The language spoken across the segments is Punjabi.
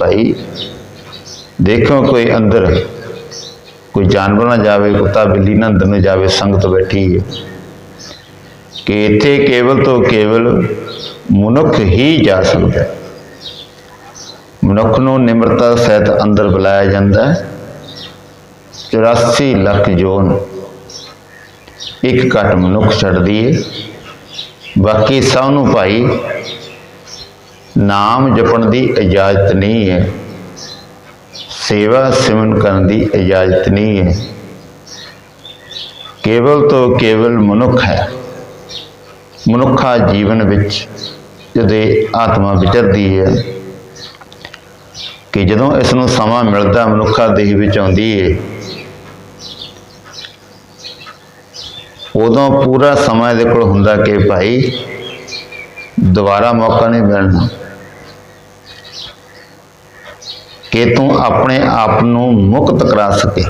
ਭਾਈ, ਦੇਖੋ ਕੋਈ ਅੰਦਰ, ਕੋਈ ਜਾਨਵਰ ਨਾ ਜਾਵੇ ਕੁੱਤਾ ਬਿੱਲੀ ਨਾ ਅੰਦਰ ਨੂੰ ਜਾਵੇ, ਸੰਗਤ ਬੈਠੀ ਹੈ। ਕਿ ਇੱਥੇ ਕੇਵਲ ਤੋਂ ਕੇਵਲ ਮਨੁੱਖ ਹੀ ਜਾ ਸਕਦਾ ਹੈ। ਮਨੁੱਖ ਨੂੰ ਨਿਮਰਤਾ ਸਹਿਤ ਅੰਦਰ ਬੁਲਾਇਆ ਜਾਂਦਾ ਹੈ। 84 ਲੱਖ ਜੋਨ ਇੱਕ ਘੱਟ ਮਨੁੱਖ ਛੱਡਦੀ ਏ ਬਾਕੀ ਸਭ ਨੂੰ ਭਾਈ ਨਾਮ ਜਪਣ ਦੀ ਇਜਾਜ਼ਤ ਨਹੀਂ ਹੈ। ਸੇਵਾ ਸਿਮਰਨ ਕਰਨ ਦੀ ਇਜਾਜ਼ਤ ਨਹੀਂ ਹੈ। ਕੇਵਲ ਤੋਂ ਕੇਵਲ ਮਨੁੱਖ ਹੈ। ਮਨੁੱਖਾ ਜੀਵਨ ਵਿੱਚ ਜਦੋਂ ਆਤਮਾ ਵਿਚਰਦੀ ਹੈ ਕਿ ਜਦੋਂ ਇਸ ਨੂੰ ਸਮਾਂ ਮਿਲਦਾ ਮਨੁੱਖਾ ਦੇਹ ਵਿੱਚ ਆਉਂਦੀ ਹੈ, ਉਦੋਂ ਪੂਰਾ ਸਮਾਂ ਇਹਦੇ ਕੋਲ ਹੁੰਦਾ ਕਿ ਭਾਈ ਦੁਬਾਰਾ ਮੌਕਾ ਨਹੀਂ ਮਿਲਣਾ। ਕਿ ਤੂੰ ਆਪਣੇ ਆਪ ਨੂੰ ਮੁਕਤ ਕਰਾ ਸਕੇ।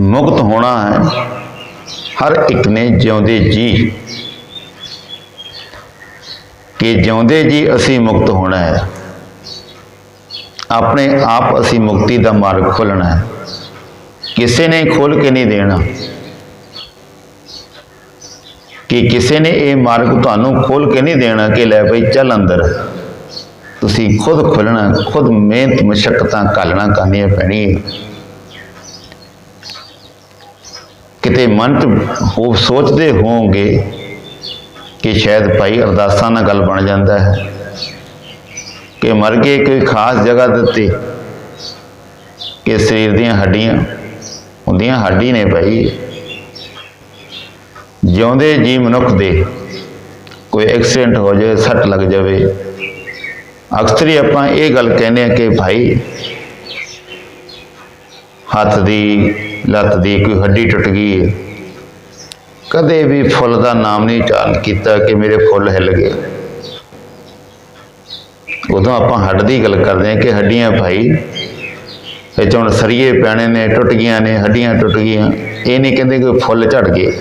ਮੁਕਤ ਹੋਣਾ ਹੈ। ਹਰ ਇੱਕ ਨੇ ਜਿਉਂਦੇ ਜੀ। ਕਿ ਜਿਉਂਦੇ ਜੀ ਅਸੀਂ ਮੁਕਤ ਹੋਣਾ ਹੈ। ਆਪਣੇ ਆਪ ਅਸੀਂ ਮੁਕਤੀ ਦਾ ਮਾਰਗ ਖੋਲਣਾ ਹੈ। ਕਿਸੇ ਨੇ ਖੋਲ ਕੇ ਨਹੀਂ ਦੇਣਾ। ਕਿ ਕਿਸੇ ਨੇ ਇਹ ਮਾਰਗ ਤੁਹਾਨੂੰ ਖੋਲ ਕੇ ਨਹੀਂ ਦੇਣਾ ਕਿ ਲੈ ਭਈ ਚੱਲ ਅੰਦਰ। ਤੁਸੀਂ ਖੁਦ ਖੋਲਣਾ ਖੁਦ ਮਿਹਨਤ ਮੁਸ਼ਕਲਾਂ ਕਾਲਣਾ ਕਰਨੀਆਂ ਪੈਣੀਆਂ। ਕਿਤੇ ਮਨ 'ਚ ਹੋ ਸੋਚਦੇ ਹੋਵੋਗੇ ਕਿ ਸ਼ਾਇਦ ਭਾਈ ਅਰਦਾਸਾਂ ਨਾਲ ਗੱਲ ਬਣ ਜਾਂਦਾ ਹੈ, ਕਿ ਮਰ ਗਏ ਕੋਈ ਖਾਸ ਜਗ੍ਹਾ ਦਿੱਤੀ ਕਿ ਸਰੀਰ ਦੀਆਂ ਹੱਡੀਆਂ, ਹੁੰਦੀਆਂ ਹੱਡੀ ਨੇ ਭਾਈ। ਜਿਉਂਦੇ ਜੀ ਮਨੁੱਖ ਦੇ ਕੋਈ ਐਕਸੀਡੈਂਟ ਹੋ ਜਾਵੇ, ਸੱਟ ਲੱਗ ਜਾਵੇ, ਅਕਸਰ ਹੀ ਆਪਾਂ ਇਹ ਗੱਲ ਕਹਿੰਦੇ ਆ ਕਿ ਭਾਈ ਹੱਥ ਦੀ, ਲੱਤ ਦੀ ਕੋਈ ਹੱਡੀ ਟੁੱਟ ਗਈ ਹੈ। ਕਦੇ ਵੀ ਫੁੱਲ ਦਾ ਨਾਮ ਨਹੀਂ ਉਚਾਰਨ ਕੀਤਾ ਕਿ ਮੇਰੇ ਫੁੱਲ ਹਿੱਲ ਗਏ। ਉਦੋਂ ਆਪਾਂ ਹੱਡ ਦੀ ਗੱਲ ਕਰਦੇ ਹਾਂ ਕਿ ਹੱਡੀਆਂ ਭਾਈ, ਇਹ 'ਚ ਹੁਣ ਸਰੀਏ ਪੈਣੇ ਨੇ, ਟੁੱਟ ਗਈਆਂ ਨੇ, ਹੱਡੀਆਂ ਟੁੱਟ ਗਈਆਂ, ਇਹ ਨਹੀਂ ਕਹਿੰਦੇ ਕਿ ਫੁੱਲ ਝੜ ਗਏ।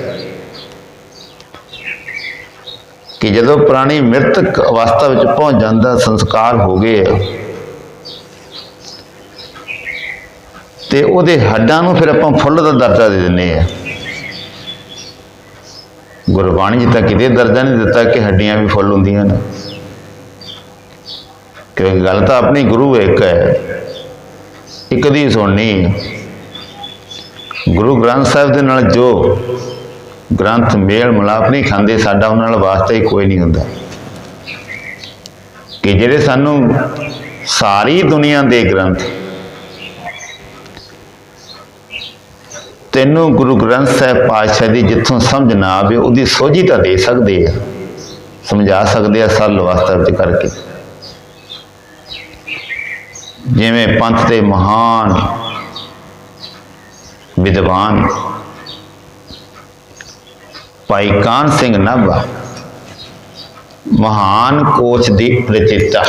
ਕਿ ਜਦੋਂ ਪ੍ਰਾਣੀ ਮ੍ਰਿਤਕ ਅਵਸਥਾ ਵਿੱਚ ਪਹੁੰਚ ਜਾਂਦਾ ਸੰਸਕਾਰ ਹੋ ਗਏ ਆ, ਤੇ ਉਹਦੇ ਹੱਡਾਂ ਨੂੰ ਫਿਰ ਆਪਾਂ ਫੁੱਲ ਦਾ ਦਰਜਾ ਦੇ ਦਿੰਦੇ ਆ। ਗੁਰਬਾਣੀ 'ਚ ਤਾਂ ਕਿਤੇ ਦਰਜਾ ਨਹੀਂ ਦਿੱਤਾ ਕਿ ਹੱਡੀਆਂ ਵੀ ਫੁੱਲ ਹੁੰਦੀਆਂ ਨੇ। ਕਿਉਂਕਿ ਗੱਲ ਤਾਂ ਆਪਣੀ ਗੁਰੂ ਇੱਕ ਹੈ। ਇੱਕ ਦੀ ਸੁਣਨੀ। ਗੁਰੂ ਗ੍ਰੰਥ ਸਾਹਿਬ ਦੇ ਨਾਲ ਜੋ ਗ੍ਰੰਥ ਮੇਲ ਮਲਾਪ ਨਹੀਂ ਖਾਂਦੇ, ਸਾਡਾ ਉਹਨਾਂ ਨਾਲ ਵਾਸਤਾ ਹੀ ਕੋਈ ਨਹੀਂ ਹੁੰਦਾ। ਕਿ ਜਿਹੜੇ ਸਾਨੂੰ ਸਾਰੀ ਦੁਨੀਆ ਦੇ ਗ੍ਰੰਥ, ਤੈਨੂੰ ਗੁਰੂ ਗ੍ਰੰਥ ਸਾਹਿਬ ਪਾਤਸ਼ਾਹ ਦੀ ਜਿੱਥੋਂ ਸਮਝ ਨਾ ਆਵੇ, ਉਹਦੀ ਸੋਝੀ ਤਾਂ ਦੇ ਸਕਦੇ ਆ, ਸਮਝਾ ਸਕਦੇ ਆ ਸਰਲ ਵਾਸਤਾ ਵਿੱਚ ਕਰਕੇ। ਜਿਵੇਂ ਪੰਥ ਦੇ ਮਹਾਨ ਵਿਦਵਾਨ ਭਾਈ ਕਾਨ ਸਿੰਘ ਨਾਭਾ, ਮਹਾਨ ਕੋਚ ਦੀ ਪ੍ਰਚੇਤਾ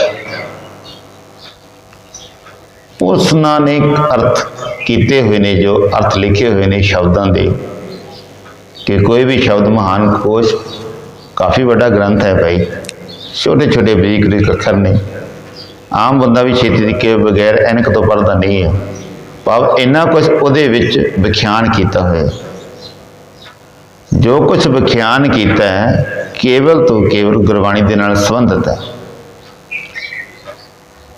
ਉਸ ਨੇ ਅਰਥ ਕੀਤੇ ਹੋਏ ਨੇ, ਜੋ ਅਰਥ ਲਿਖੇ ਹੋਏ ਨੇ ਸ਼ਬਦਾਂ ਦੇ, ਕਿ ਕੋਈ ਵੀ ਸ਼ਬਦ ਮਹਾਨ ਕੋਸ਼ ਕਾਫੀ ਵੱਡਾ ਗ੍ਰੰਥ ਹੈ ਭਾਈ। ਛੋਟੇ ਛੋਟੇ ਬਰੀਕ ਬਰੀਕ ਅੱਖਰ ਨੇ। ਆਮ ਬੰਦਾ ਵੀ ਛੇਤੀ ਦੇ ਕੇ ਬਗੈਰ ਐਨਕ ਤੋਂ ਪੜਦਾ ਨਹੀਂ ਹੈ। ਭਾਵ ਇੰਨਾ ਕੁਝ ਉਹਦੇ ਵਿੱਚ ਵਿਖਿਆਨ ਕੀਤਾ ਹੋਇਆ ਜੋ ਕੁਝ ਵਿਖਿਆਨ ਕੀਤਾ ਹੈ, ਕੇਵਲ ਤੋਂ ਕੇਵਲ ਗੁਰਬਾਣੀ ਦੇ ਨਾਲ ਸੰਬੰਧਿਤ ਹੈ।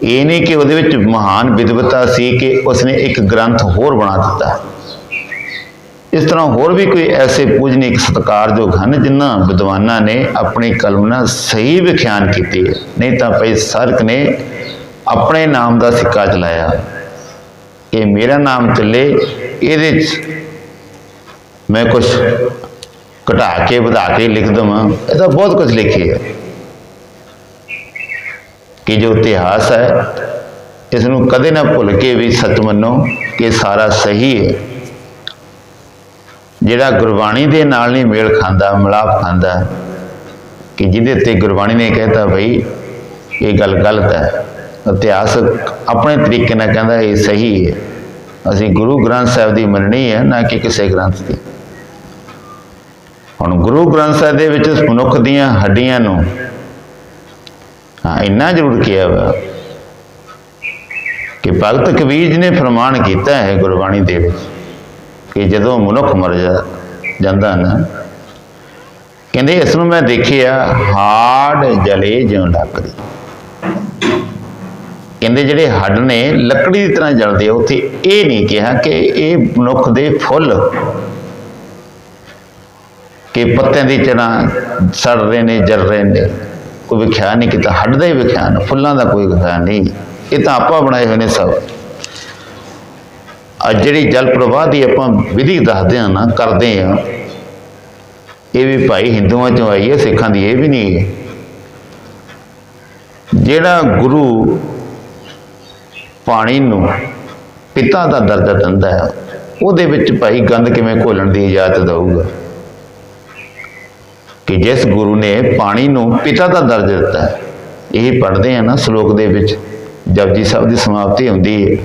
ਇਹ ਨਹੀਂ ਕਿ ਉਹਦੇ ਵਿੱਚ ਮਹਾਨ ਵਿਦਵਤਾ ਸੀ ਕਿ ਉਸਨੇ ਇੱਕ ਗ੍ਰੰਥ ਹੋਰ ਬਣਾ ਦਿੱਤਾ। ਇਸ ਤਰ੍ਹਾਂ ਹੋਰ ਵੀ ਕੋਈ ਐਸੇ ਪੂਜਨੀਕ ਸਤਿਕਾਰਯੋਗ ਹਨ ਜਿਨ੍ਹਾਂ ਵਿਦਵਾਨਾਂ ਨੇ ਆਪਣੀ ਕਲਮ ਨਾਲ ਸਹੀ ਵਿਖਿਆਨ ਕੀਤੀ ਹੈ। ਨਹੀਂ ਤਾਂ ਭਾਈ ਸਰਕ ਨੇ ਆਪਣੇ ਨਾਮ ਦਾ ਸਿੱਕਾ ਚਲਾਇਆ। ਕਿ ਮੇਰਾ ਨਾਮ ਚੱਲੇ, ਇਹਦੇ 'ਚ ਮੈਂ ਕੁਝ ਘਟਾ ਕੇ, ਵਧਾ ਕੇ ਲਿਖ ਦਵਾਂ। ਇਹ ਤਾਂ ਬਹੁਤ ਕੁਝ ਲਿਖਿਆ ਹੈ। ਕਿ ਜੋ ਇਤਿਹਾਸ ਹੈ ਇਸ ਨੂੰ ਕਦੇ ਨਾ ਭੁੱਲ ਕੇ ਵੀ ਸੱਚ ਮੰਨੋ ਕਿ ਸਾਰਾ ਸਹੀ ਹੈ। ਜਿਹੜਾ ਗੁਰਬਾਣੀ ਦੇ ਨਾਲ ਨਹੀਂ ਮੇਲ ਖਾਂਦਾ, ਮਿਲਾਪ ਖਾਂਦਾ, ਕਿ ਜਿਹਦੇ ਤੇ ਗੁਰਬਾਣੀ ਨੇ ਕਹਿਤਾ ਭਈ ਇਹ ਗੱਲ ਗਲਤ ਹੈ। ਇਤਿਹਾਸ ਆਪਣੇ ਤਰੀਕੇ ਨਾਲ ਕਹਿੰਦਾ ਇਹ ਸਹੀ ਹੈ। ਅਸੀਂ ਗੁਰੂ ਗ੍ਰੰਥ ਸਾਹਿਬ ਦੀ ਮੰਨਣੀ ਹੈ, ਨਾ ਕਿ ਕਿਸੇ ਗ੍ਰੰਥ ਦੀ। ਹੁਣ ਗੁਰੂ ਗ੍ਰੰਥ ਸਾਹਿਬ ਦੇ ਵਿੱਚ ਮਨੁੱਖ ਦੀਆਂ ਹੱਡੀਆਂ ਨੂੰ ਹਾਂ, ਇੰਨਾ ਜ਼ਰੂਰ ਕਿਹਾ ਵਾ ਕਿ ਭਗਤ ਕਬੀਰ ਜੀ ਨੇ ਫਰਮਾਨ ਕੀਤਾ ਹੈ ਗੁਰਬਾਣੀ ਦੇ ਵਿੱਚ ਕਿ ਜਦੋਂ ਮਨੁੱਖ ਮਰ ਜਾ, ਜਾਂਦਾ ਨਾ, ਕਹਿੰਦੇ ਇਸ ਨੂੰ ਮੈਂ ਦੇਖਿਆ, ਹਾੜ ਜਲੇ ਜਿਉਂ ਲੱਕੜੀ। ਕਹਿੰਦੇ ਜਿਹੜੇ ਹੱਡ ਨੇ, ਲੱਕੜੀ ਦੀ ਤਰ੍ਹਾਂ ਜਲਦੇ ਆ, ਉੱਥੇ ਇਹ ਨਹੀਂ ਕਿਹਾ ਕਿ ਇਹ ਮਨੁੱਖ ਦੇ ਫੁੱਲ ਕਿ ਪੱਤਿਆਂ ਦੀ ਤਰ੍ਹਾਂ ਸੜ ਰਹੇ ਨੇ, ਜਲ ਰਹੇ ਨੇ। ਕੋਈ ਵਿਖਿਆ ਨਹੀਂ, ਕੀਤਾ ਹੱਡ ਦਾ ਹੀ ਵਿਖਿਆਨ ਫੁੱਲਾਂ ਦਾ ਕੋਈ ਵਿਖਿਆਨ ਨਹੀਂ। ਇਹ ਤਾਂ ਆਪਾਂ ਬਣਾਏ ਹੋਏ ਨੇ ਸਭ। ਅੱਜ ਜਿਹੜੀ ਜਲ ਪ੍ਰਵਾਹ ਦੀ ਆਪਾਂ ਵਿਧੀ ਦੱਸਦੇ ਆ ਨਾ, ਕਰਦੇ ਆ ਇਹ ਵੀ ਭਾਈ ਹਿੰਦੂਆਂ ਚੋਂ ਆਈ ਹੈ, ਸਿੱਖਾਂ ਦੀ ਇਹ ਵੀ ਨਹੀਂ ਹੈ। ਜਿਹੜਾ ਗੁਰੂ ਪਾਣੀ ਨੂੰ ਪਿਤਾ ਦਾ ਦਰਜਾ ਦਿੰਦਾ ਹੈ, ਉਹਦੇ ਵਿੱਚ ਭਾਈ ਗੰਦ ਕਿਵੇਂ ਘੋਲਣ ਦੀ ਇਜਾਜ਼ਤ ਦਊਗਾ? ਕਿ ਜਿਸ ਗੁਰੂ ਨੇ ਪਾਣੀ ਨੂੰ ਪਿਤਾ ਦਾ ਦਰਜ ਦਿੱਤਾ ਹੈ। ਇਹ ਪੜ੍ਹਦੇ ਆ ਨਾ ਸ਼ਲੋਕ ਦੇ ਵਿੱਚ ਜਪਜੀ ਸਾਹਿਬ ਦੀ ਸਮਾਪਤੀ ਹੁੰਦੀ ਹੈ।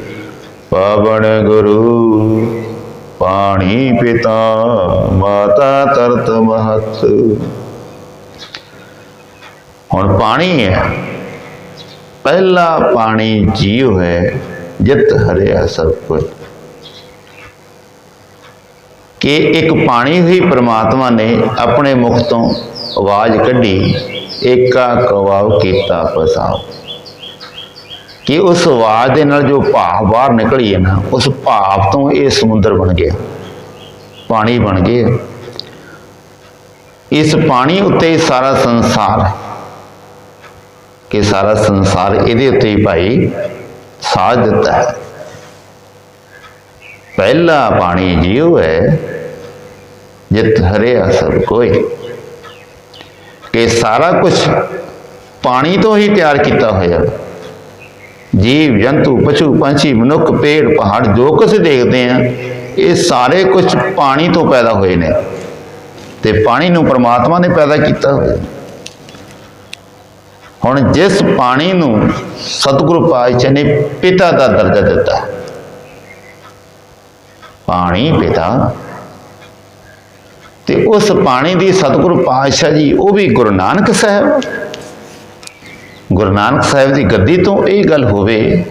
ਪਾਵਨ ਗੁਰੂ, ਪਾਣੀ ਪਿਤਾ, ਮਾਤਾ ਤਰਤ ਮਹਤ। ਹੁਣ ਪਾਣੀ ਹੈ। ਪਹਿਲਾ ਪਾਣੀ ਜੀਵ ਹੈ, ਜਿਤ ਹਰਿਆ ਸਭ ਕੁਝ। ਕਿ ਇੱਕ ਪਾਣੀ ਹੀ ਪ੍ਰਮਾਤਮਾ ਨੇ ਆਪਣੇ ਮੁਖ ਤੋਂ ਆਵਾਜ਼ ਕੱਢੀ, ਏਕਾ ਕਵਾਉ ਕੀਤਾ ਪਸਾਉ। ਕਿ ਉਸ ਆਵਾਜ਼ ਦੇ ਨਾਲ ਜੋ ਭਾਵ ਬਾਹਰ ਨਿਕਲੀ ਹੈ ਨਾ, ਉਸ ਭਾਵ ਤੋਂ ਇਹ ਸਮੁੰਦਰ ਬਣ ਗਿਆ, ਪਾਣੀ ਬਣ ਗਿਆ। ਇਸ ਪਾਣੀ ਉੱਤੇ ਸਾਰਾ ਸੰਸਾਰ ਹੈ ਕਿ ਸਾਰਾ ਸੰਸਾਰ ਇਹਦੇ ਉੱਤੇ ਹੀ ਭਾਈ ਸਾਜ ਦਿੱਤਾ ਹੈ। ਪਹਿਲਾ ਪਾਣੀ ਜੀਵ ਹੈ, ਜਿਤ ਹਰਿਆ ਸਭ ਕੋਈ। ਕਿ ਸਾਰਾ ਕੁਝ ਪਾਣੀ ਤੋਂ ਹੀ ਤਿਆਰ ਕੀਤਾ ਹੋਇਆ। ਜੀਵ, ਜੰਤੂ, ਪਸ਼ੂ, ਪੰਛੀ, ਮਨੁੱਖ, ਪੇੜ, ਪਹਾੜ, ਜੋ ਕੁਝ ਦੇਖਦੇ ਆ ਇਹ ਸਾਰੇ ਕੁਝ ਪਾਣੀ ਤੋਂ ਪੈਦਾ ਹੋਏ ਨੇ। ਤੇ ਪਾਣੀ ਨੂੰ ਪ੍ਰਮਾਤਮਾ ਨੇ ਪੈਦਾ ਕੀਤਾ ਹੋਇਆ। ਹੁਣ ਜਿਸ ਪਾਣੀ ਨੂੰ ਸਤਿਗੁਰੂ ਪਾਤਸ਼ਾਹ ਨੇ ਪਿਤਾ ਦਾ ਦਰਜਾ ਦਿੱਤਾ ਪਾਣੀ ਪਿਤਾ। ਤੇ ਉਸ ਪਾਣੀ ਦੀ ਸਤਿਗੁਰੂ ਪਾਤਸ਼ਾਹ ਜੀ, ਉਹ ਵੀ ਗੁਰੂ ਨਾਨਕ ਸਾਹਿਬ। ਗੁਰੂ ਨਾਨਕ ਸਾਹਿਬ ਦੀ ਗੱਦੀ ਤੋਂ ਇਹ ਗੱਲ ਹੋਵੇ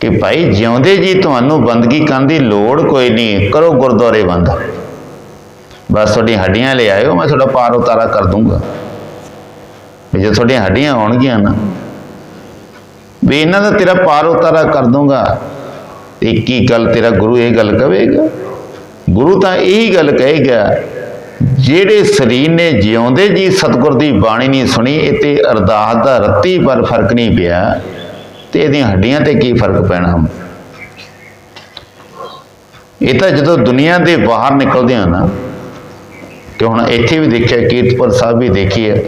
ਕਿ ਭਾਈ ਜਿਉਂਦੇ ਜੀ ਤੁਹਾਨੂੰ ਬੰਦਗੀ ਕਰਨ ਦੀ ਲੋੜ ਕੋਈ ਨਹੀਂ, ਕਰੋ ਗੁਰਦੁਆਰੇ ਬੰਦ। ਬਸ ਤੁਹਾਡੀਆਂ ਹੱਡੀਆਂ ਲੈ ਆਇਓ, ਮੈਂ ਤੁਹਾਡਾ ਪਾਰ ਉਤਾਰਾ ਕਰ ਦੂੰਗਾ। ਵੀ ਜੇ ਤੁਹਾਡੀਆਂ ਹੱਡੀਆਂ ਆਉਣਗੀਆਂ ਨਾ, ਵੀ ਇਹਨਾਂ ਦਾ ਤੇਰਾ ਪਾਰ ਉਤਾਰਾ ਕਰ ਦੂੰਗਾ। ਤੇ ਕੀ ਗੱਲ ਤੇਰਾ ਗੁਰੂ ਇਹ ਗੱਲ ਕਹੇਗਾ ਗੁਰੂ ਤਾਂ ਇਹੀ ਗੱਲ ਕਹੇਗਾ, ਜਿਹੜੇ ਸਰੀਰ ਨੇ ਜਿਉਂਦੇ ਜੀ ਸਤਿਗੁਰ ਦੀ ਬਾਣੀ ਨਹੀਂ ਸੁਣੀ, ਇਹ ਤੇ ਅਰਦਾਸ ਦਾ ਰੱਤੀ ਪਰ ਫ਼ਰਕ ਨਹੀਂ ਪਿਆ, ਤੇ ਇਹਦੀਆਂ ਹੱਡੀਆਂ ਤੇ ਕੀ ਫ਼ਰਕ ਪੈਣਾ? ਇਹ ਤਾਂ ਜਦੋਂ ਦੁਨੀਆ ਦੇ ਬਾਹਰ ਨਿਕਲਦੇ ਆ ਨਾ ਕਿ ਹੁਣ ਇੱਥੇ ਵੀ ਦੇਖਿਆ, ਕੀਰਤਪੁਰ ਸਾਹਿਬ ਵੀ ਦੇਖੀਏ,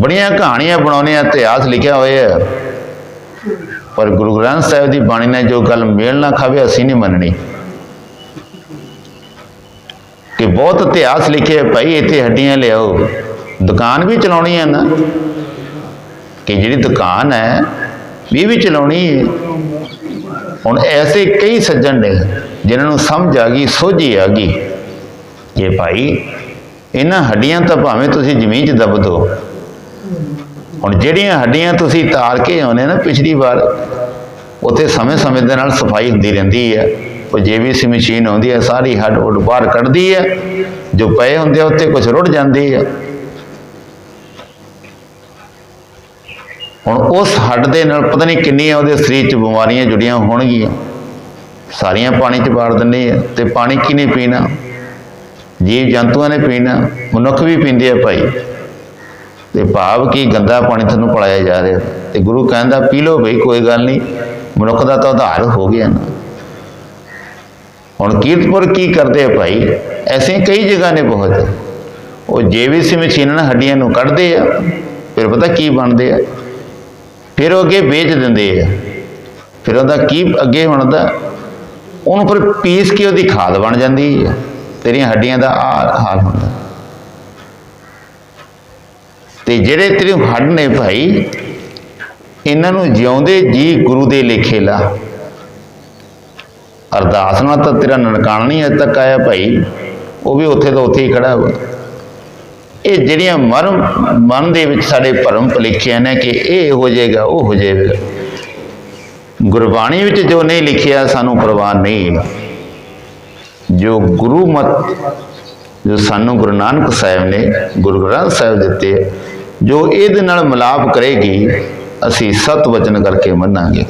ਬੜੀਆਂ ਕਹਾਣੀਆਂ ਬਣਾਉਣੇ ਆ, ਇਤਿਹਾਸ ਲਿਖਿਆ ਹੋਇਆ ਹੈ। ਪਰ ਗੁਰੂ ਗ੍ਰੰਥ ਸਾਹਿਬ ਦੀ ਬਾਣੀ ਨਾਲ ਜੋ ਗੱਲ ਮੇਲ ਨਾ ਖਾਵੇ, ਅਸੀਂ ਨਹੀਂ ਮੰਨਣੀ। ਕਿ ਬਹੁਤ ਇਤਿਹਾਸ ਲਿਖਿਆ ਭਾਈ, ਇੱਥੇ ਹੱਡੀਆਂ ਲਿਆਓ। ਦੁਕਾਨ ਵੀ ਚਲਾਉਣੀ ਹੈ ਨਾ। ਕਿ ਜਿਹੜੀ ਦੁਕਾਨ ਹੈ ਵੀ ਵੀ ਚਲਾਉਣੀ ਹੈ ਹੁਣ ਐਸੇ ਕਈ ਸੱਜਣ ਨੇ, ਜਿਨ੍ਹਾਂ ਨੂੰ ਸਮਝ ਆ ਗਈ, ਸੋਝੀ ਆ ਗਈ। ਕਿ ਭਾਈ, ਇਹਨਾਂ ਹੱਡੀਆਂ ਤਾਂ ਭਾਵੇਂ ਤੁਸੀਂ ਜ਼ਮੀਨ 'ਚ ਦਬ ਦਿਓ ਹੁਣ ਜਿਹੜੀਆਂ ਹੱਡੀਆਂ ਤੁਸੀਂ ਤਾਰ ਕੇ ਆਉਨੇ ਨਾ ਪਿਛਲੀ ਵਾਰ, ਉੱਥੇ ਸਮੇਂ-ਸਮੇਂ ਦੇ ਨਾਲ ਸਫ਼ਾਈ ਹੁੰਦੀ ਰਹਿੰਦੀ ਹੈ। ਉਹ ਜੀਵੀਸੀ ਮਸ਼ੀਨ ਆਉਂਦੀ ਹੈ, ਸਾਰੀ ਹੱਡ ਉੱਡ ਬਾਹਰ ਕੱਢਦੀ ਹੈ। ਜੋ ਪਏ ਹੁੰਦੇ ਆ ਉੱਤੇ ਕੁਝ ਰੁੜ ਜਾਂਦੀ ਹੈ ਹੁਣ ਉਸ ਹੱਡ ਦੇ ਨਾਲ ਪਤਾ ਨਹੀਂ ਕਿੰਨੀਆਂ ਉਹਦੇ ਸਰੀਰ 'ਚ ਬਿਮਾਰੀਆਂ ਜੁੜੀਆਂ ਹੋਣਗੀਆਂ। ਸਾਰੀਆਂ ਪਾਣੀ 'ਚ ਬਾੜ ਦਿੰਦੇ ਆ ਤੇ ਪਾਣੀ ਕਿਨੇ ਪੀਣਾ? ਜੀਵ ਜੰਤੂਆਂ ਨੇ ਪੀਣਾ, ਮਨੁੱਖ ਵੀ ਪੀਂਦੇ ਆ ਭਾਈ। ਤੇ ਭਾਵ ਕੀ ਗੰਦਾ ਪਾਣੀ ਤੁਹਾਨੂੰ ਪਲਾਇਆ ਜਾ ਰਿਹਾ। ਤੇ ਗੁਰੂ ਕਹਿੰਦਾ, ਪੀ ਲਓ ਬਈ, ਕੋਈ ਗੱਲ ਨਹੀਂ। ਮਨੁੱਖ ਦਾ ਤਾਂ ਉਧਾਰ ਹੋ ਗਿਆ ਨਾ। ਹੁਣ ਕੀਰਤਪੁਰ ਕੀ ਕਰਦੇ ਆ ਭਾਈ? ਐਸੇ ਕਈ ਜਗ੍ਹਾ ਨੇ ਬਹੁਤ। ਉਹ ਜੀਵੀਸੀ ਮਸ਼ੀਨਾਂ ਨਾਲ ਹੱਡੀਆਂ ਨੂੰ ਕੱਢਦੇ ਆ, ਫਿਰ ਪਤਾ ਕੀ ਬਣਦੇ ਆ? ਫਿਰ ਉਹ ਅੱਗੇ ਵੇਚ ਦਿੰਦੇ ਆ। ਫਿਰ ਉਹਦਾ ਕੀ ਅੱਗੇ ਬਣਦਾ? ਉਹਨੂੰ ਫਿਰ ਪੀਸ ਕੇ ਉਹਦੀ ਖਾਦ ਬਣ ਜਾਂਦੀ ਹੈ ਤੇਰੀਆਂ ਹੱਡੀਆਂ ਦਾ ਆ ਹਾਲ ਹੁੰਦਾ। ਤੇ ਜਿਹੜੇ ਤੇਰੇ ਹੱਡ ਨੇ ਭਾਈ, ਇਹਨਾਂ ਨੂੰ ਜਿਉਂਦੇ ਜੀ ਗੁਰੂ ਦੇ ਲੇਖੇ ਲਾ। ਅਰਦਾਸ ਨਾਲ ਤਾਂ ਤੇਰਾ ਨਨਕਾਣਾ ਨਹੀਂ ਅਜੇ ਤੱਕ ਆਇਆ ਭਾਈ, ਉਹ ਵੀ ਉੱਥੇ ਤੋਂ ਉੱਥੇ ਹੀ ਖੜਾ ਹੋਇਆ ਇਹ ਜਿਹੜੀਆਂ ਮਰਮ, ਮਨ ਦੇ ਵਿੱਚ ਸਾਡੇ ਭਰਮ ਭੁਲੇਖਿਆਂ ਨੇ ਕਿ ਇਹ ਹੋ ਜਾਏਗਾ, ਉਹ ਹੋ ਜਾਏਗਾ। ਗੁਰਬਾਣੀ ਵਿੱਚ ਜੋ ਨਹੀਂ ਲਿਖਿਆ, ਸਾਨੂੰ ਪ੍ਰਵਾਹ ਨਹੀਂ। ਜੋ ਗੁਰੂ ਮਤ, ਜੋ ਸਾਨੂੰ ਗੁਰੂ ਨਾਨਕ ਸਾਹਿਬ ਨੇ, ਗੁਰੂ ਗ੍ਰੰਥ ਸਾਹਿਬ ਦਿੱਤੇ ਜੋ ਇਹਦੇ ਨਾਲ ਮਿਲਾਪ ਕਰੇਗੀ, ਅਸੀਂ ਸਤ ਵਚਨ ਕਰਕੇ ਮੰਨਾਂਗੇ।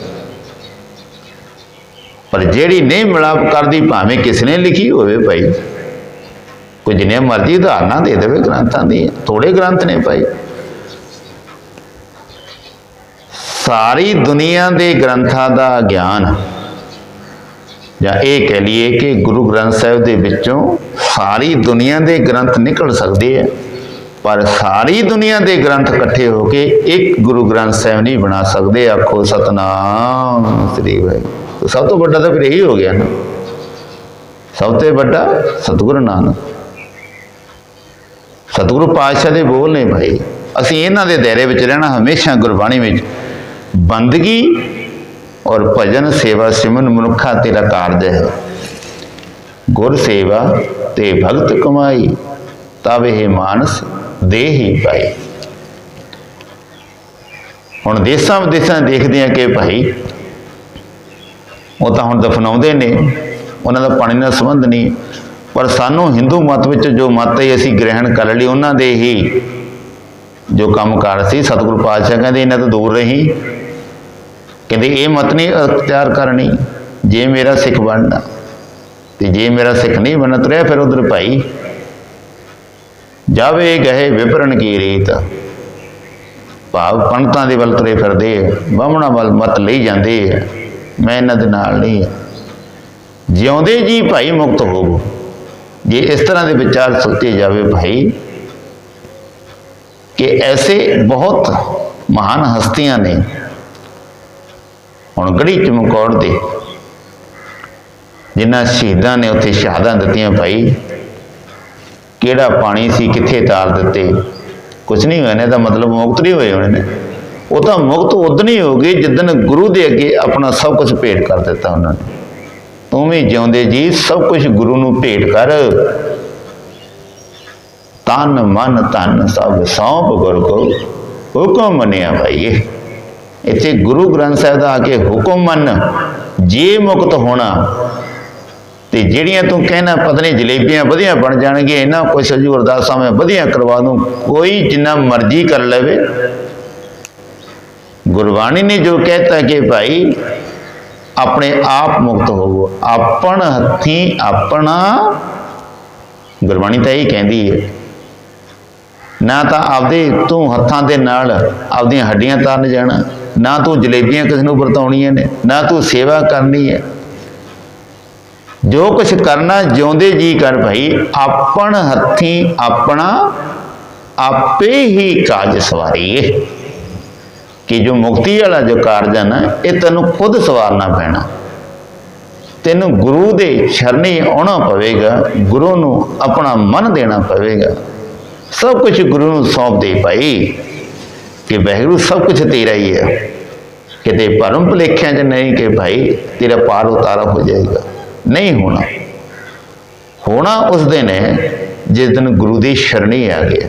ਪਰ ਜਿਹੜੀ ਨਹੀਂ ਮਿਲਾਪ ਕਰਦੀ, ਭਾਵੇਂ ਕਿਸ ਨੇ ਲਿਖੀ ਹੋਵੇ ਭਾਈ, ਕੋਈ ਜਿੰਨੇ ਮਰਜ਼ੀ ਉਦਾਹਰਨਾਂ ਦੇ ਦੇਵੇ, ਗ੍ਰੰਥਾਂ ਦੀ ਥੋੜੇ ਗ੍ਰੰਥ ਨੇ ਭਾਈ। ਸਾਰੀ ਦੁਨੀਆ ਦੇ ਗ੍ਰੰਥਾਂ ਦਾ ਗਿਆਨ, ਜਾਂ ਇਹ ਕਹਿ ਲਈਏ ਕਿ ਗੁਰੂ ਗ੍ਰੰਥ ਸਾਹਿਬ ਦੇ ਵਿੱਚੋਂ ਸਾਰੀ ਦੁਨੀਆ ਦੇ ਗ੍ਰੰਥ ਨਿਕਲ ਸਕਦੇ ਆ। ਪਰ ਸਾਰੀ ਦੁਨੀਆ ਦੇ ਗ੍ਰੰਥ ਇਕੱਠੇ ਹੋ ਕੇ ਇੱਕ ਗੁਰੂ ਗ੍ਰੰਥ ਸਾਹਿਬ ਨਹੀਂ ਬਣਾ ਸਕਦੇ, ਆਖੋ ਸਤਨਾਮ ਸ੍ਰੀ ਵਾਹਿਗੁਰੂ। ਸਭ ਤੋਂ ਵੱਡਾ ਤਾਂ ਫਿਰ ਇਹੀ ਹੋ ਗਿਆ ਨਾ। ਸਭ ਤੋਂ ਵੱਡਾ ਸਤਿਗੁਰੂ ਨਾਨਕ। ਸਤਿਗੁਰੂ ਪਾਤਸ਼ਾਹ ਦੇ ਬੋਲ ਨੇ ਭਾਈ, ਅਸੀਂ ਇਹਨਾਂ ਦੇ ਦਾਇਰੇ ਵਿੱਚ ਰਹਿਣਾ ਹਮੇਸ਼ਾ ਗੁਰਬਾਣੀ ਵਿੱਚ। ਬੰਦਗੀ ਔਰ ਭਜਨ ਸੇਵਾ ਸਿਮਨ ਮਨੁੱਖਾ ਤੇਰਾ ਕਾਰਜ ਹੈ। ਗੁਰ ਸੇਵਾ ਤੇ ਭਗਤ ਕਮਾਈ, ਤਬ ਇਹ ਮਾਨਸ ਦੇਹੀ ਭਾਈ। ਹੁਣ ਦੇਸਾਂ ਵਿਦੇਸਾਂ ਦੇਖਦੇ ਆ ਕਿ ਭਾਈ, ਉਹ ਤਾਂ ਹੁਣ ਦਫਨਾਉਂਦੇ ਨੇ, ਉਹਨਾਂ ਦਾ ਪਾਣੀ ਨਾਲ ਸੰਬੰਧ ਨਹੀਂ, ਪਰ ਸਾਨੂੰ ਹਿੰਦੂ ਮਤ ਵਿੱਚ ਜੋ ਮਤ ਹੈ ਅਸੀਂ ਗ੍ਰਹਿਣ ਕਰ ਲਈ, ਉਹਨਾਂ ਦੇ ਹੀ ਜੋ ਕੰਮਕਾਰ ਸੀ, ਸਤਿਗੁਰੂ ਪਾਤਸ਼ਾਹ ਕਹਿੰਦੇ ਇਹਨਾਂ ਤੋਂ ਦੂਰ ਰਹੀ। ਕਹਿੰਦੇ ਇਹ ਮਤ ਨਹੀਂ ਅਖਤਿਆਰ ਕਰਨੀ, ਜੇ ਮੇਰਾ ਸਿੱਖ ਬਣਨਾ, ਤੇ ਜੇ ਮੇਰਾ ਸਿੱਖ ਨਹੀਂ ਬਣਨਾ ਤੁਰਿਆ ਫਿਰ ਉਧਰ ਭਾਈ ਜਾਵੇ ਗਏ ਵਿਪਰਨ ਕੀ ਰੀਤ। ਭਾਵ ਪੰਡਤਾਂ ਦੇ ਵੱਲ ਤੁਰੇ ਫਿਰਦੇ ਆ ਬਾਹਮਣਾ ਵੱਲ ਮਤ ਲਈ ਜਾਂਦੇ ਆ ਮੈਂ ਇਹਨਾਂ ਦੇ ਨਾਲ ਨਹੀਂ। ਜਿਉਂਦੇ ਜੀ ਭਾਈ ਮੁਕਤ ਹੋਵੋ। ਜੇ ਇਸ ਤਰ੍ਹਾਂ ਦੇ ਵਿਚਾਰ ਸੋਚੇ ਜਾਵੇ ਭਾਈ, ਕਿ ਐਸੇ ਬਹੁਤ ਮਹਾਨ ਹਸਤੀਆਂ ਨੇ, ਹੁਣ ਗੜੀ ਚਮਕੌੜ ਦੇ, ਜਿਨ੍ਹਾਂ ਸ਼ਹੀਦਾਂ ਨੇ ਉੱਥੇ ਸ਼ਹਾਦਾਂ ਦਿੱਤੀਆਂ ਭਾਈ ਕਿਹੜਾ ਪਾਣੀ ਸੀ, ਕਿੱਥੇ ਤਾਰ ਦਿੱਤੇ? ਕੁਝ ਨਹੀਂ ਹੋਇਆ ਨੇ ਤਾਂ ਮਤਲਬ ਮੁਕਤ ਨਹੀਂ ਹੋਏ ਹੋਣੇ ਨੇ। ਉਹ ਤਾਂ ਮੁਕਤ ਉਦੋਂ ਹੀ ਹੋ ਗਏ ਜਿੱਦਨ ਗੁਰੂ ਦੇ ਅੱਗੇ ਆਪਣਾ ਸਭ ਕੁਝ ਭੇਟ ਕਰ ਦਿੱਤਾ ਉਹਨਾਂ ਨੇ। ਤੂੰ ਵੀ ਜਿਉਂਦੇ ਜੀ, ਸਭ ਕੁਝ ਗੁਰੂ ਨੂੰ ਭੇਟ ਕਰ। ਤਨ ਮਨ ਤਨ ਸਭ ਸੌਂਪ ਗੁਰ ਕੋ ਹੁਕਮ ਮੰਨਿਆ ਭਾਈ ਇਹ ਇੱਥੇ ਗੁਰੂ ਗ੍ਰੰਥ ਸਾਹਿਬ ਦਾ ਆ ਕੇ ਹੁਕਮ ਮੰਨ। ਜੇ ਮੁਕਤ ਹੋਣਾ ਤੇ ਜਿਹੜੀਆਂ ਤੂੰ ਕਹਿਣਾ ਪਤਾ ਨਹੀਂ ਜਲੇਬੀਆਂ ਵਧੀਆ ਬਣ ਜਾਣਗੀਆਂ ਇਹਨਾਂ ਕੁਛ ਹਜੂ ਅਰਦਾਸਾਂ ਮੈਂ ਵਧੀਆ ਕਰਵਾ ਦੂੰ, ਕੋਈ ਜਿੰਨਾ ਮਰਜ਼ੀ ਕਰ ਲਵੇ। ਗੁਰਬਾਣੀ ਨੇ ਜੋ ਕਹਿਤਾ ਕਿ ਭਾਈ, ਆਪਣੇ ਆਪ ਮੁਕਤ ਹੋਵੋ, ਆਪਣ ਹੱਥੀ ਆਪਣਾ, ਗੁਰਬਾਣੀ ਤਾਂ ਇਹ ਕਹਿੰਦੀ ਹੈ। ਨਾ ਤਾਂ ਆਪਦੇ ਤੂੰ ਹੱਥਾਂ ਦੇ ਨਾਲ ਆਪਦੀਆਂ ਹੱਡੀਆਂ ਤਰਨ ਜਾਣਾ, ਨਾ ਤੂੰ ਜਲੇਬੀਆਂ ਕਿਸ ਨੂੰ ਵਰਤਾਉਣੀਆਂ ਨੇ, ਨਾ ਤੂੰ ਸੇਵਾ ਕਰਨੀ ਹੈ। ਜੋ ਕੁਛ ਕਰਨਾ ਜਿਉਂਦੇ ਜੀ ਕਰ ਭਾਈ, ਆਪਣ ਹੱਥੀ ਆਪਣਾ ਆਪੇ ਹੀ ਕਾਜ ਸਵਾਰੀਏ ਕਿ ਜੋ ਮੁਕਤੀ ਵਾਲਾ ਜੋ ਕਾਰਜ ਹੈ ਨਾ, ਇਹ ਤੈਨੂੰ ਖੁਦ ਸਵਾਰਨਾ ਪੈਣਾ। ਤੈਨੂੰ ਗੁਰੂ ਦੇ ਸ਼ਰਨੇ ਆਉਣਾ ਪਵੇਗਾ, ਗੁਰੂ ਨੂੰ ਆਪਣਾ ਮਨ ਦੇਣਾ ਪਵੇਗਾ। ਸਭ ਕੁਝ ਗੁਰੂ ਨੂੰ ਸੌਂਪ ਦੇ ਭਾਈ, ਕਿ ਵਾਹਿਗੁਰੂ ਸਭ ਕੁਝ ਤੇਰਾ ਹੀ ਹੈ ਕਿਤੇ ਭਰਮ ਭੁਲੇਖਿਆਂ 'ਚ ਨਹੀਂ ਕਿ ਭਾਈ, ਤੇਰਾ ਪਾਰ ਉਤਾਰਾ ਹੋ ਜਾਏਗਾ। ਨਹੀਂ ਹੋਣਾ। ਹੋਣਾ ਉਸ ਦਿਨ ਹੈ ਜਿਸ ਦਿਨ ਗੁਰੂ ਦੀ ਸ਼ਰਣੀ ਆ ਗਿਆ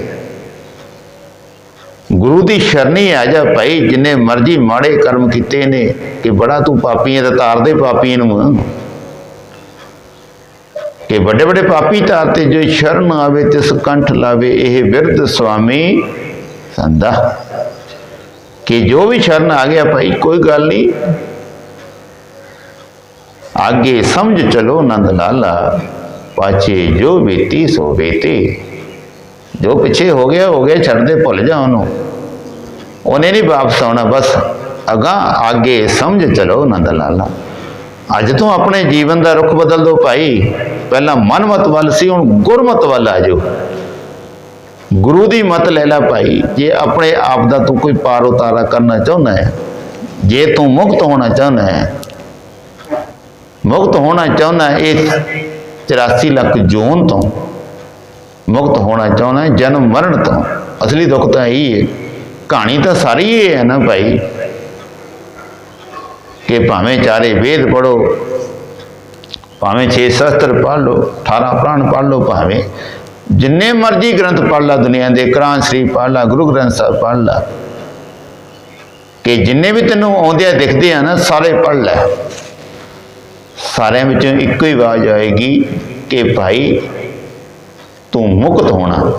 ਗੁਰੂ ਦੀ ਸ਼ਰਣੀ ਆ ਜਾ ਭਾਈ, ਜਿੰਨੇ ਮਰਜ਼ੀ ਮਾੜੇ ਕਰਮ ਕੀਤੇ ਨੇ ਕਿ ਬੜਾ ਤੂੰ ਪਾਪੀਆਂ ਦਾ ਤਾਰਦੇ ਪਾਪੀਆਂ ਨੂੰ। ਕਿ ਵੱਡੇ ਵੱਡੇ ਪਾਪੀ ਤਾਰਤੇ ਜੋ ਸ਼ਰਨ ਆਵੇ ਤਿਸ ਕੰਠ ਲਾਵੇ, ਇਹ ਬਿਰਧ ਸੁਆਮੀ ਸੰਦਾ ਕਿ ਜੋ ਵੀ ਸ਼ਰਨ ਆ ਗਿਆ ਭਾਈ, ਕੋਈ ਗੱਲ ਨਹੀਂ। ਆਗੇ ਸਮਝ ਚਲੋ ਨੰਦ ਲਾਲਾ, ਪਾਛੇ ਜੋ ਬੀਤੀ ਸੋ ਬੀਤੀ। ਜੋ ਪਿੱਛੇ ਹੋ ਗਿਆ ਹੋ ਗਿਆ, ਛੱਡ ਦੇ ਭੁੱਲ ਜਾ ਉਹਨੂੰ। ਉਹਨੇ ਨਹੀਂ ਵਾਪਸ ਆਉਣਾ, ਬਸ ਅਗਾ ਆਗੇ ਸਮਝ ਚਲੋ ਨੰਦ ਲਾਲਾ। ਅੱਜ ਤੋਂ ਆਪਣੇ ਜੀਵਨ ਦਾ ਰੁਖ ਬਦਲ ਦੋ ਭਾਈ। ਪਹਿਲਾਂ ਮਨਮਤ ਵੱਲ ਸੀ, ਹੁਣ ਗੁਰਮਤ ਵੱਲ ਆ ਜਾਓ। ਗੁਰੂ ਦੀ ਮਤ ਲੈ ਲੈ ਭਾਈ। ਜੇ ਆਪਣੇ ਆਪ ਦਾ ਤੂੰ ਕੋਈ ਪਾਰ ਉਤਾਰਾ ਕਰਨਾ ਚਾਹੁੰਦਾ ਹੈ, ਜੇ ਤੂੰ ਮੁਕਤ ਹੋਣਾ ਚਾਹੁੰਦਾ ਹੈ ਮੁਕਤ ਹੋਣਾ ਚਾਹੁੰਦਾ ਇਹ ਇਸ 84 ਲੱਖ ਜੂਨ ਤੋਂ ਮੁਕਤ ਹੋਣਾ ਚਾਹੁੰਦਾ ਜਨਮ ਮਰਨ ਤੋਂ। ਅਸਲੀ ਦੁੱਖ ਤਾਂ ਇਹੀ ਹੈ। ਕਹਾਣੀ ਤਾਂ ਸਾਰੀ ਇਹ ਹੈ ਨਾ ਭਾਈ, ਕਿ ਭਾਵੇਂ ਚਾਰੇ ਵੇਦ ਪੜੋ ਭਾਵੇਂ ਛੇ ਸ਼ਸਤਰ ਪੜ੍ਹ ਲਓ 18 ਪ੍ਰਾਣ ਪੜ੍ਹ ਲਓ, ਭਾਵੇਂ ਜਿੰਨੇ ਮਰਜ਼ੀ ਗ੍ਰੰਥ ਪੜ੍ਹ ਲਾ, ਦੁਨੀਆ ਦੇ ਕੁਰਾਨ ਸ਼ਰੀਫ ਪੜ੍ਹ ਲਾ, ਗੁਰੂ ਗ੍ਰੰਥ ਸਾਹਿਬ ਪੜ੍ਹ ਲਾ, ਕਿ ਜਿੰਨੇ ਵੀ ਤੈਨੂੰ ਆਉਂਦੇ ਆ ਦਿਖਦੇ ਆ ਨਾ, ਸਾਰੇ ਪੜ੍ਹ ਲੈ। ਸਾਰਿਆਂ ਵਿੱਚੋਂ ਇੱਕੋ ਹੀ ਆਵਾਜ਼ ਆਏਗੀ ਕਿ ਭਾਈ ਤੂੰ ਮੁਕਤ ਹੋਣਾ।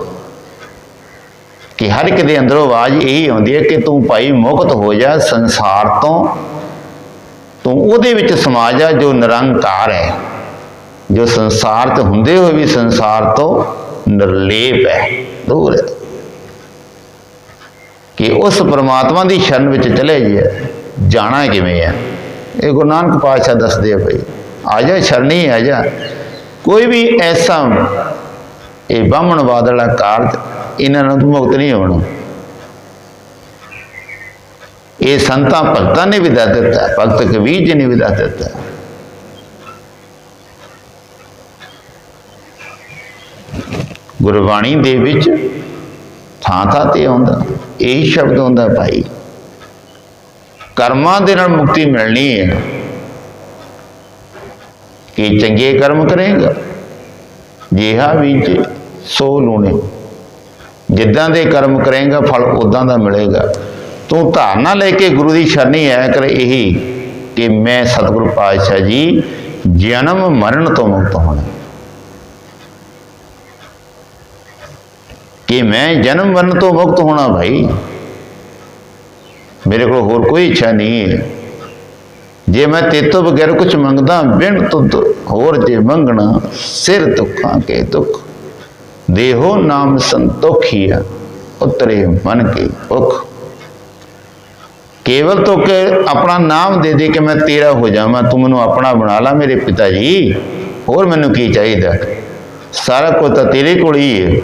ਕਿ ਹਰ ਇੱਕ ਦੇ ਅੰਦਰੋਂ ਆਵਾਜ਼ ਇਹੀ ਆਉਂਦੀ ਹੈ ਕਿ ਤੂੰ ਭਾਈ ਮੁਕਤ ਹੋ ਜਾ, ਸੰਸਾਰ ਤੋਂ ਤੂੰ ਉਹਦੇ ਵਿੱਚ ਸਮਾ ਜਾ ਜੋ ਨਿਰੰਕਾਰ ਹੈ। ਜੋ ਸੰਸਾਰ ਤੇ ਹੁੰਦੇ ਹੋਏ ਵੀ ਸੰਸਾਰ ਤੋਂ ਨਿਰਲੇਪ ਹੈ, ਦੂਰ ਹੈ। ਕਿ ਉਸ ਪਰਮਾਤਮਾ ਦੀ ਸ਼ਰਨ ਵਿੱਚ ਚਲੇ ਜਾ ਜਾਣਾ ਕਿਵੇਂ ਹੈ? ਇਹ ਗੁਰੂ ਨਾਨਕ ਪਾਤਸ਼ਾਹ ਦੱਸਦੇ ਆ ਭਈ ਆ ਜਾ ਸ਼ਰਣੀ ਆ ਜਾ। ਕੋਈ ਵੀ ਐਸਾ ਇਹ ਬਾਹਮਣਵਾਦ ਵਾਲਾ ਕਾਰਜ ਇਹਨਾਂ ਨੂੰ ਮੁਕਤ ਨਹੀਂ ਹੋਣਾ। ਇਹ ਸੰਤਾਂ ਭਗਤਾਂ ਨੇ ਵੀ ਦੱਸ ਦਿੱਤਾ, ਭਗਤ ਕਬੀਰ ਜੀ ਨੇ ਵੀ ਦੱਸ ਦਿੱਤਾ। ਗੁਰਬਾਣੀ ਦੇ ਵਿੱਚ ਥਾਂ ਥਾਂ ਤੇ ਆਉਂਦਾ, ਇਹ ਸ਼ਬਦ ਆਉਂਦਾ ਭਾਈ। ਕਰਮਾਂ ਦੇ ਨਾਲ ਮੁਕਤੀ ਮਿਲਣੀ ਹੈ। ਕਿ ਚੰਗੇ ਕਰਮ ਕਰੇਗਾ? ਜਿਹਾ ਵਿੱਚ ਸੋ ਲੂਣੇ। ਜਿੱਦਾਂ ਦੇ ਕਰਮ ਕਰੇਗਾ, ਫਲ ਉਦਾਂ ਦਾ ਮਿਲੇਗਾ। ਤੂੰ ਧਾਰਨਾ ਲੈ ਕੇ ਗੁਰੂ ਦੀ ਸ਼ਰਣੀ ਆਇਆ ਕਰ ਇਹੀ ਕਿ ਮੈਂ ਸਤਿਗੁਰ ਪਾਤਸ਼ਾਹ ਜੀ ਜਨਮ ਮਰਨ ਤੋਂ ਮੁਕਤ ਹੋਣਾ। ਕਿ ਮੈਂ ਜਨਮ ਮਰਨ ਤੋਂ ਮੁਕਤ ਹੋਣਾ ਭਾਈ। ਮੇਰੇ ਕੋਲ ਹੋਰ ਕੋਈ ਇੱਛਾ ਨਹੀਂ ਹੈ। ਜੇ ਮੈਂ ਤੇਰੇ ਤੋਂ ਬਗੈਰ ਕੁਝ ਮੰਗਦਾ, ਬਿਨ ਤੁਧ ਹੋਰ ਜੇ ਮੰਗਣਾ, ਸਿਰ ਦੁੱਖਾਂ ਕੇ ਦੁੱਖ। ਦੇਹੋ ਨਾਮ ਸੰਤੋਖੀਆ ਉਤਰੇ ਮਨ ਕੀ ਭੁੱਖ। ਕੇਵਲ ਤੋਂ ਕਿ ਆਪਣਾ ਨਾਮ ਦੇ ਦੇ ਕਿ ਮੈਂ ਤੇਰਾ ਹੋ ਜਾਵਾਂ, ਤੂੰ ਮੈਨੂੰ ਆਪਣਾ ਬਣਾ ਲਾ ਮੇਰੇ ਪਿਤਾ ਜੀ ਹੋਰ ਮੈਨੂੰ ਕੀ ਚਾਹੀਦਾ? ਸਾਰਾ ਕੁਝ ਤਾਂ ਤੇਰੇ ਕੋਲ ਹੀ ਹੈ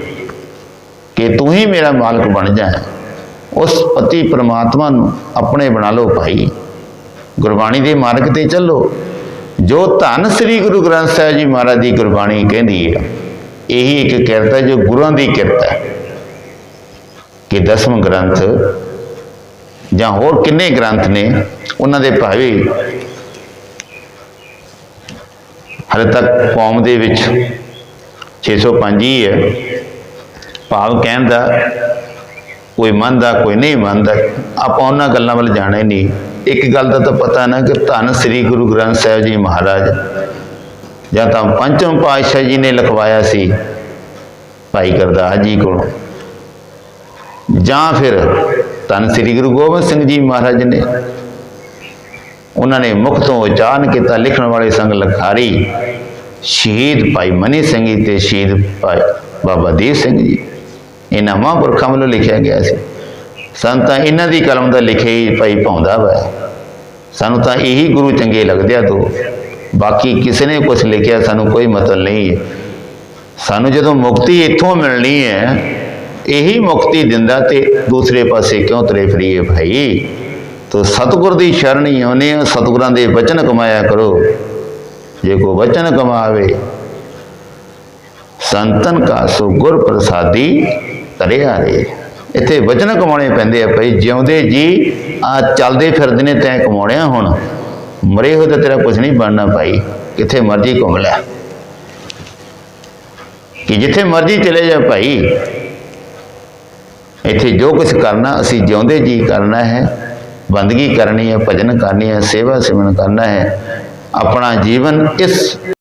ਕਿ ਤੂੰ ਹੀ ਮੇਰਾ ਮਾਲਕ ਬਣ ਜਾ। ਉਸ ਪਤੀ ਪ੍ਰਮਾਤਮਾ ਨੂੰ ਆਪਣੇ ਬਣਾ ਲਓ ਭਾਈ। ਗੁਰਬਾਣੀ ਦੇ ਮਾਰਗ ਤੇ ਚੱਲੋ। ਜੋ ਧੰਨ ਸ੍ਰੀ ਗੁਰੂ ਗ੍ਰੰਥ ਸਾਹਿਬ ਜੀ ਮਹਾਰਾਜ ਦੀ ਗੁਰਬਾਣੀ ਕਹਿੰਦੀ ਹੈ ਇਹੀ ਇੱਕ ਕਿਰਤ ਹੈ ਜੋ ਗੁਰਾਂ ਦੀ ਕਿਰਤ ਹੈ। ਕਿ ਦਸਮ ਗ੍ਰੰਥ ਜਾਂ ਹੋਰ ਕਿੰਨੇ ਗ੍ਰੰਥ ਨੇ, ਉਹਨਾਂ ਦੇ ਭਾਵੇਂ ਹਲੇ ਤੱਕ ਕੌਮ ਦੇ ਵਿੱਚ 605 ਹੀ ਹੈ। ਭਾਵ ਕਹਿਣ ਦਾ ਕੋਈ ਮੰਨਦਾ, ਕੋਈ ਨਹੀਂ ਮੰਨਦਾ, ਆਪਾਂ ਉਹਨਾਂ ਗੱਲਾਂ ਵੱਲ ਜਾਣਾ ਹੀ ਨਹੀਂ। ਇੱਕ ਗੱਲ ਦਾ ਤਾਂ ਪਤਾ ਨਾ ਕਿ ਧੰਨ ਸ੍ਰੀ ਗੁਰੂ ਗ੍ਰੰਥ ਸਾਹਿਬ ਜੀ ਮਹਾਰਾਜ, ਜਾਂ ਤਾਂ ਪੰਚਮ ਪਾਤਸ਼ਾਹ ਜੀ ਨੇ ਲਿਖਵਾਇਆ ਸੀ ਭਾਈ ਗੁਰਦਾਸ ਜੀ ਕੋਲੋਂ। ਜਾਂ ਫਿਰ ਧੰਨ ਸ੍ਰੀ ਗੁਰੂ ਗੋਬਿੰਦ ਸਿੰਘ ਜੀ ਮਹਾਰਾਜ ਨੇ ਉਹਨਾਂ ਨੇ ਮੁਖ ਤੋਂ ਉਚਾਰਨ ਕੀਤਾ ਲਿਖਣ ਵਾਲੇ ਸੰਗ ਲਖਾਰੀ, ਸ਼ਹੀਦ ਭਾਈ ਮਨੀ ਸਿੰਘ ਜੀ ਤੇ ਸ਼ਹੀਦ ਭਾਈ ਬਾਬਾ ਦੀਪ ਸਿੰਘ ਜੀ। ਇਹਨਾਂ ਮਹਾਂਪੁਰਖਾਂ ਵੱਲੋਂ ਲਿਖਿਆ ਗਿਆ ਸੀ। ਸਾਨੂੰ ਤਾਂ ਇਹਨਾਂ ਦੀ ਕਲਮ ਦਾ ਲਿਖਿਆ ਹੀ ਭਾਈ ਪਾਉਂਦਾ ਵਾ। ਸਾਨੂੰ ਤਾਂ ਇਹੀ ਗੁਰੂ ਚੰਗੇ ਲੱਗਦੇ ਆ ਦੋ। ਬਾਕੀ ਕਿਸੇ ਨੇ ਕੁਝ ਲਿਖਿਆ ਸਾਨੂੰ ਕੋਈ ਮਤਲਬ ਨਹੀਂ ਹੈ। ਸਾਨੂੰ ਜਦੋਂ ਮੁਕਤੀ ਇੱਥੋਂ ਮਿਲਣੀ ਹੈ, ਇਹੀ ਮੁਕਤੀ ਦਿੰਦਾ ਤੇ ਦੂਸਰੇ ਪਾਸੇ ਕਿਉਂ ਤਰੇ ਫਰੀਏ ਭਾਈ? ਤੋ ਸਤਿਗੁਰ ਦੀ ਸ਼ਰਨ ਹੀ ਆਉਨੇ ਆ, ਸਤਿਗੁਰਾਂ ਦੇ ਵਚਨ ਕਮਾਇਆ ਕਰੋ। ਜੇ ਕੋ ਵਚਨ ਕਮਾਵੇ, ਸੰਤਨ ਕਾ ਸੋ ਗੁਰ ਪ੍ਰਸਾਦੀ ਤਰਿਆ ਰੇ ਇੱਥੇ ਵਚਨ ਕਮਾਉਣੇ ਪੈਂਦੇ ਆ ਭਾਈ, ਜਿਉਂਦੇ ਜੀ, ਆ ਚੱਲਦੇ ਫਿਰਦੇ ਨੇ, ਤੈਂ ਕਮਾਉਣਿਆ ਹੁਣ। ਮਰੇ ਹੋਏ ਤਾਂ ਤੇਰਾ ਕੁਝ ਨਹੀਂ ਬਣਨਾ ਭਾਈ, ਕਿੱਥੇ ਮਰਜ਼ੀ ਘੁੰਮ ਲੈ। ਕਿ ਜਿੱਥੇ ਮਰਜ਼ੀ ਚਲੇ ਜਾ ਭਾਈ, ਇੱਥੇ ਜੋ ਕੁਝ ਕਰਨਾ, ਅਸੀਂ ਜਿਉਂਦੇ ਜੀ ਕਰਨਾ ਹੈ। ਬੰਦਗੀ ਕਰਨੀ ਹੈ, ਭਜਨ ਕਰਨੀ ਹੈ, ਸੇਵਾ ਸਿਮਰਨ ਕਰਨਾ ਹੈ। ਆਪਣਾ ਜੀਵਨ ਇਸ